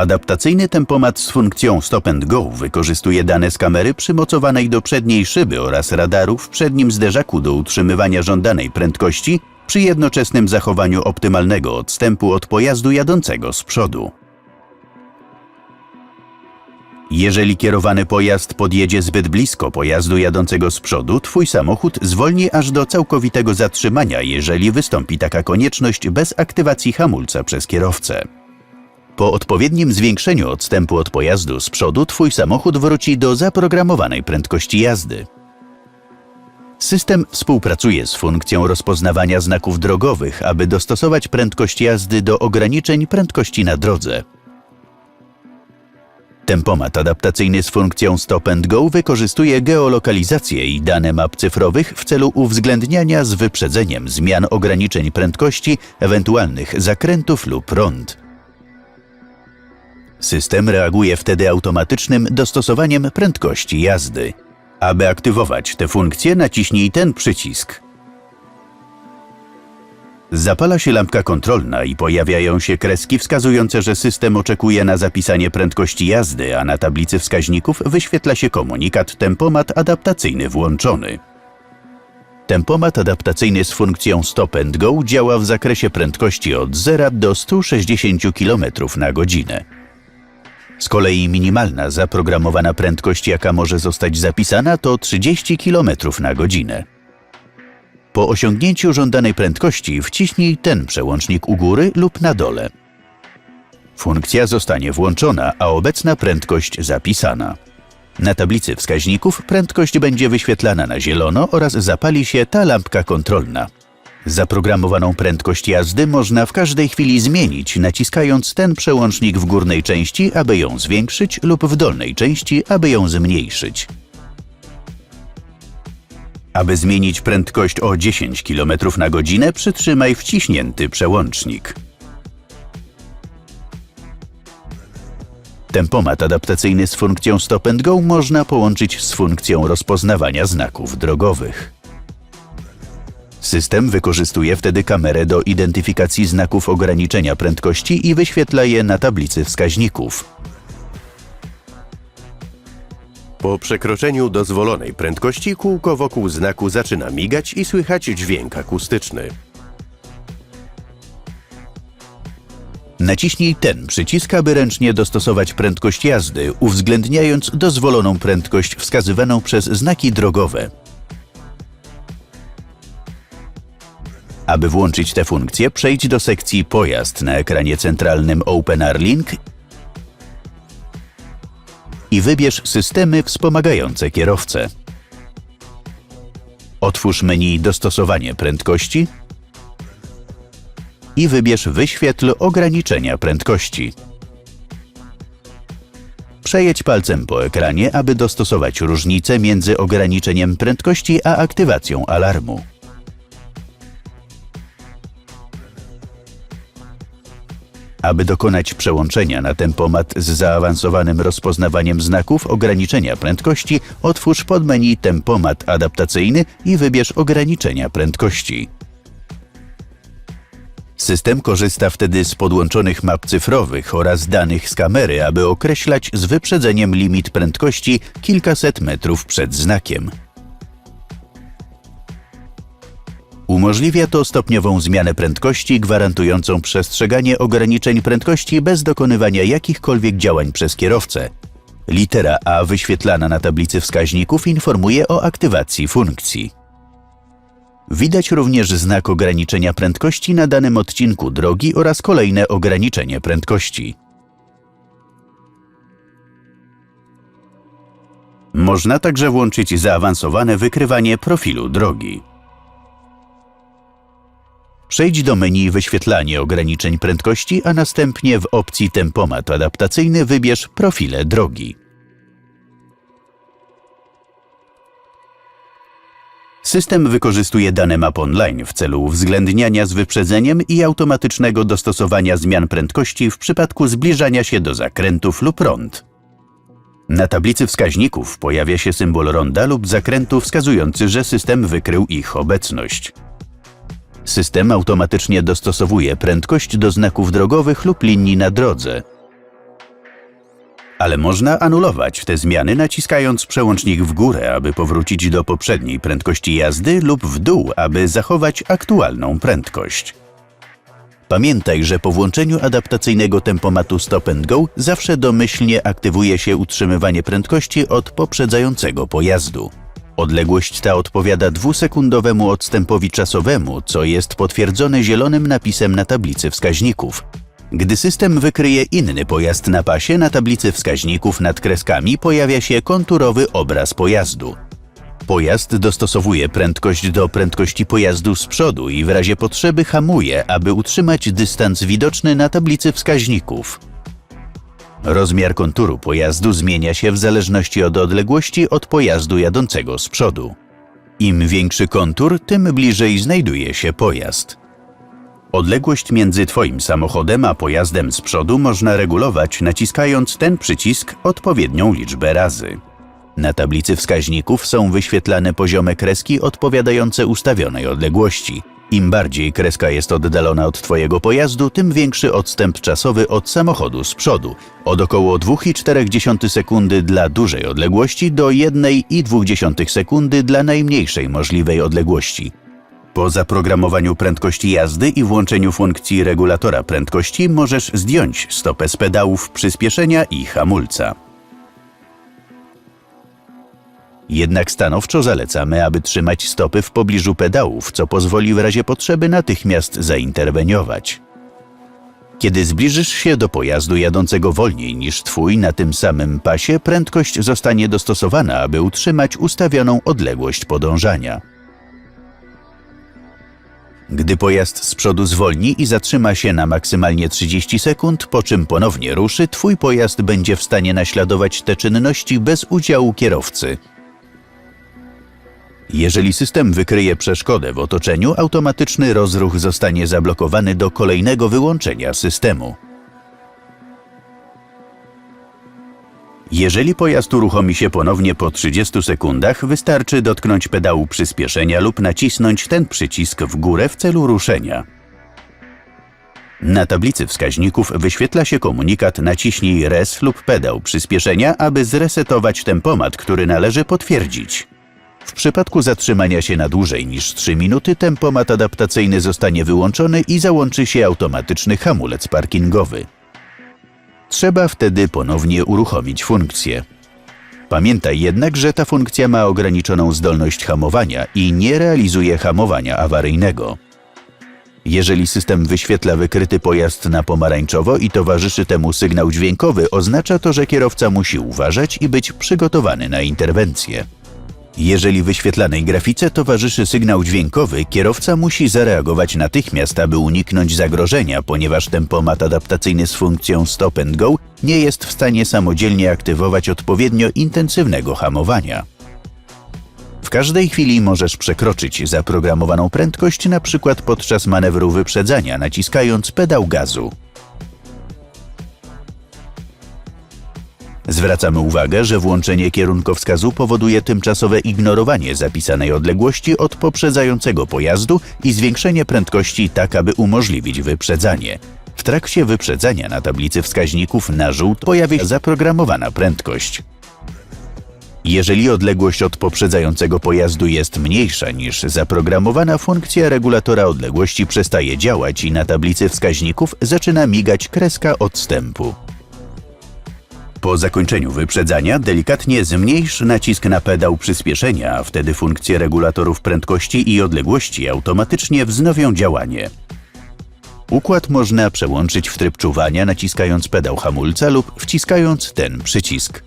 Adaptacyjny tempomat z funkcją Stop and Go wykorzystuje dane z kamery przymocowanej do przedniej szyby oraz radaru w przednim zderzaku do utrzymywania żądanej prędkości przy jednoczesnym zachowaniu optymalnego odstępu od pojazdu jadącego z przodu. Jeżeli kierowany pojazd podjedzie zbyt blisko pojazdu jadącego z przodu, twój samochód zwolni aż do całkowitego zatrzymania, jeżeli wystąpi taka konieczność bez aktywacji hamulca przez kierowcę. Po odpowiednim zwiększeniu odstępu od pojazdu z przodu, twój samochód wróci do zaprogramowanej prędkości jazdy. System współpracuje z funkcją rozpoznawania znaków drogowych, aby dostosować prędkość jazdy do ograniczeń prędkości na drodze. Tempomat adaptacyjny z funkcją Stop and Go wykorzystuje geolokalizację i dane map cyfrowych w celu uwzględniania z wyprzedzeniem zmian ograniczeń prędkości, ewentualnych zakrętów lub rond. System reaguje wtedy automatycznym dostosowaniem prędkości jazdy. Aby aktywować tę funkcję, naciśnij ten przycisk. Zapala się lampka kontrolna i pojawiają się kreski wskazujące, że system oczekuje na zapisanie prędkości jazdy, a na tablicy wskaźników wyświetla się komunikat tempomat adaptacyjny włączony. Tempomat adaptacyjny z funkcją Stop and Go działa w zakresie prędkości od 0 do 160 km na godzinę. Z kolei minimalna zaprogramowana prędkość, jaka może zostać zapisana, to 30 km na godzinę. Po osiągnięciu żądanej prędkości wciśnij ten przełącznik u góry lub na dole. Funkcja zostanie włączona, a obecna prędkość zapisana. Na tablicy wskaźników prędkość będzie wyświetlana na zielono oraz zapali się ta lampka kontrolna. Zaprogramowaną prędkość jazdy można w każdej chwili zmienić, naciskając ten przełącznik w górnej części, aby ją zwiększyć, lub w dolnej części, aby ją zmniejszyć. Aby zmienić prędkość o 10 km na godzinę, przytrzymaj wciśnięty przełącznik. Tempomat adaptacyjny z funkcją Stop and Go można połączyć z funkcją rozpoznawania znaków drogowych. System wykorzystuje wtedy kamerę do identyfikacji znaków ograniczenia prędkości i wyświetla je na tablicy wskaźników. Po przekroczeniu dozwolonej prędkości kółko wokół znaku zaczyna migać i słychać dźwięk akustyczny. Naciśnij ten przycisk, aby ręcznie dostosować prędkość jazdy, uwzględniając dozwoloną prędkość wskazywaną przez znaki drogowe. Aby włączyć tę funkcję, przejdź do sekcji Pojazd na ekranie centralnym OpenR Link i wybierz Systemy wspomagające kierowcę. Otwórz menu Dostosowanie prędkości i wybierz Wyświetl ograniczenia prędkości. Przejedź palcem po ekranie, aby dostosować różnicę między ograniczeniem prędkości a aktywacją alarmu. Aby dokonać przełączenia na tempomat z zaawansowanym rozpoznawaniem znaków ograniczenia prędkości, otwórz podmenu Tempomat adaptacyjny i wybierz ograniczenia prędkości. System korzysta wtedy z podłączonych map cyfrowych oraz danych z kamery, aby określać z wyprzedzeniem limit prędkości kilkaset metrów przed znakiem. Umożliwia to stopniową zmianę prędkości gwarantującą przestrzeganie ograniczeń prędkości bez dokonywania jakichkolwiek działań przez kierowcę. Litera A wyświetlana na tablicy wskaźników informuje o aktywacji funkcji. Widać również znak ograniczenia prędkości na danym odcinku drogi oraz kolejne ograniczenie prędkości. Można także włączyć zaawansowane wykrywanie profilu drogi. Przejdź do menu Wyświetlanie ograniczeń prędkości, a następnie w opcji Tempomat adaptacyjny wybierz Profile drogi. System wykorzystuje dane map online w celu uwzględniania z wyprzedzeniem i automatycznego dostosowania zmian prędkości w przypadku zbliżania się do zakrętów lub rond. Na tablicy wskaźników pojawia się symbol ronda lub zakrętu wskazujący, że system wykrył ich obecność. System automatycznie dostosowuje prędkość do znaków drogowych lub linii na drodze. Ale można anulować te zmiany naciskając przełącznik w górę, aby powrócić do poprzedniej prędkości jazdy lub w dół, aby zachować aktualną prędkość. Pamiętaj, że po włączeniu adaptacyjnego tempomatu Stop and Go zawsze domyślnie aktywuje się utrzymywanie prędkości od poprzedzającego pojazdu. Odległość ta odpowiada dwusekundowemu odstępowi czasowemu, co jest potwierdzone zielonym napisem na tablicy wskaźników. Gdy system wykryje inny pojazd na pasie, na tablicy wskaźników nad kreskami pojawia się konturowy obraz pojazdu. Pojazd dostosowuje prędkość do prędkości pojazdu z przodu i w razie potrzeby hamuje, aby utrzymać dystans widoczny na tablicy wskaźników. Rozmiar konturu pojazdu zmienia się w zależności od odległości od pojazdu jadącego z przodu. Im większy kontur, tym bliżej znajduje się pojazd. Odległość między Twoim samochodem a pojazdem z przodu można regulować naciskając ten przycisk odpowiednią liczbę razy. Na tablicy wskaźników są wyświetlane poziome kreski odpowiadające ustawionej odległości. Im bardziej kreska jest oddalona od Twojego pojazdu, tym większy odstęp czasowy od samochodu z przodu, od około 2,4 sekundy dla dużej odległości do 1,2 sekundy dla najmniejszej możliwej odległości. Po zaprogramowaniu prędkości jazdy i włączeniu funkcji regulatora prędkości możesz zdjąć stopę z pedałów przyspieszenia i hamulca. Jednak stanowczo zalecamy, aby trzymać stopy w pobliżu pedałów, co pozwoli w razie potrzeby natychmiast zainterweniować. Kiedy zbliżysz się do pojazdu jadącego wolniej niż twój na tym samym pasie, prędkość zostanie dostosowana, aby utrzymać ustawioną odległość podążania. Gdy pojazd z przodu zwolni i zatrzyma się na maksymalnie 30 sekund, po czym ponownie ruszy, twój pojazd będzie w stanie naśladować te czynności bez udziału kierowcy. Jeżeli system wykryje przeszkodę w otoczeniu, automatyczny rozruch zostanie zablokowany do kolejnego wyłączenia systemu. Jeżeli pojazd uruchomi się ponownie po 30 sekundach, wystarczy dotknąć pedału przyspieszenia lub nacisnąć ten przycisk w górę w celu ruszenia. Na tablicy wskaźników wyświetla się komunikat naciśnij res lub pedał przyspieszenia, aby zresetować tempomat, który należy potwierdzić. W przypadku zatrzymania się na dłużej niż 3 minuty tempomat adaptacyjny zostanie wyłączony i załączy się automatyczny hamulec parkingowy. Trzeba wtedy ponownie uruchomić funkcję. Pamiętaj jednak, że ta funkcja ma ograniczoną zdolność hamowania i nie realizuje hamowania awaryjnego. Jeżeli system wyświetla wykryty pojazd na pomarańczowo i towarzyszy temu sygnał dźwiękowy, oznacza to, że kierowca musi uważać i być przygotowany na interwencję. Jeżeli wyświetlanej grafice towarzyszy sygnał dźwiękowy, kierowca musi zareagować natychmiast, aby uniknąć zagrożenia, ponieważ tempomat adaptacyjny z funkcją Stop and Go nie jest w stanie samodzielnie aktywować odpowiednio intensywnego hamowania. W każdej chwili możesz przekroczyć zaprogramowaną prędkość, przykład podczas manewru wyprzedzania, naciskając pedał gazu. Zwracamy uwagę, że włączenie kierunkowskazu powoduje tymczasowe ignorowanie zapisanej odległości od poprzedzającego pojazdu i zwiększenie prędkości tak, aby umożliwić wyprzedzanie. W trakcie wyprzedzania na tablicy wskaźników na żółto pojawi się zaprogramowana prędkość. Jeżeli odległość od poprzedzającego pojazdu jest mniejsza niż zaprogramowana, funkcja regulatora odległości przestaje działać i na tablicy wskaźników zaczyna migać kreska odstępu. Po zakończeniu wyprzedzania delikatnie zmniejsz nacisk na pedał przyspieszenia, a wtedy funkcje regulatorów prędkości i odległości automatycznie wznowią działanie. Układ można przełączyć w tryb czuwania naciskając pedał hamulca lub wciskając ten przycisk.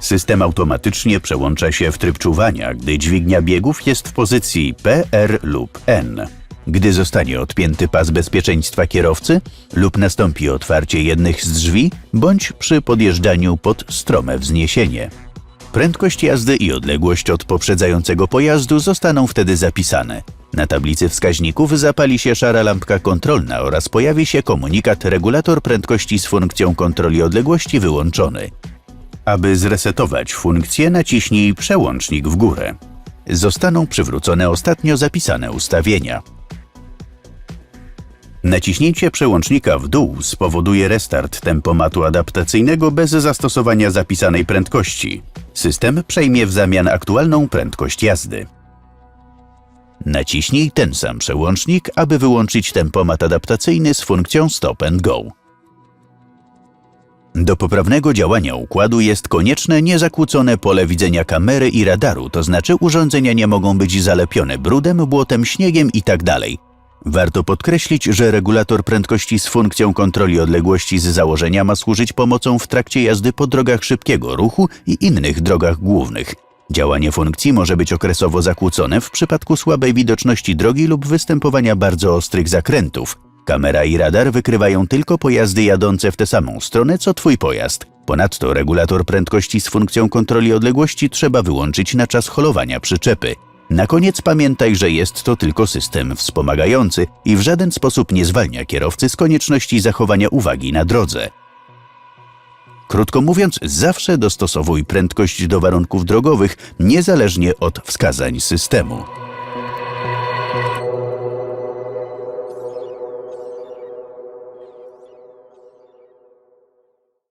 System automatycznie przełącza się w tryb czuwania, gdy dźwignia biegów jest w pozycji P, R lub N. Gdy zostanie odpięty pas bezpieczeństwa kierowcy lub nastąpi otwarcie jednych z drzwi, bądź przy podjeżdżaniu pod strome wzniesienie. Prędkość jazdy i odległość od poprzedzającego pojazdu zostaną wtedy zapisane. Na tablicy wskaźników zapali się szara lampka kontrolna oraz pojawi się komunikat regulator prędkości z funkcją kontroli odległości wyłączony. Aby zresetować funkcję, naciśnij przełącznik w górę. Zostaną przywrócone ostatnio zapisane ustawienia. Naciśnięcie przełącznika w dół spowoduje restart tempomatu adaptacyjnego bez zastosowania zapisanej prędkości. System przejmie w zamian aktualną prędkość jazdy. Naciśnij ten sam przełącznik, aby wyłączyć tempomat adaptacyjny z funkcją Stop and Go. Do poprawnego działania układu jest konieczne niezakłócone pole widzenia kamery i radaru, to znaczy urządzenia nie mogą być zalepione brudem, błotem, śniegiem itd. Warto podkreślić, że regulator prędkości z funkcją kontroli odległości z założenia ma służyć pomocą w trakcie jazdy po drogach szybkiego ruchu i innych drogach głównych. Działanie funkcji może być okresowo zakłócone w przypadku słabej widoczności drogi lub występowania bardzo ostrych zakrętów. Kamera i radar wykrywają tylko pojazdy jadące w tę samą stronę co Twój pojazd. Ponadto regulator prędkości z funkcją kontroli odległości trzeba wyłączyć na czas holowania przyczepy. Na koniec pamiętaj, że jest to tylko system wspomagający i w żaden sposób nie zwalnia kierowcy z konieczności zachowania uwagi na drodze. Krótko mówiąc, zawsze dostosowuj prędkość do warunków drogowych, niezależnie od wskazań systemu.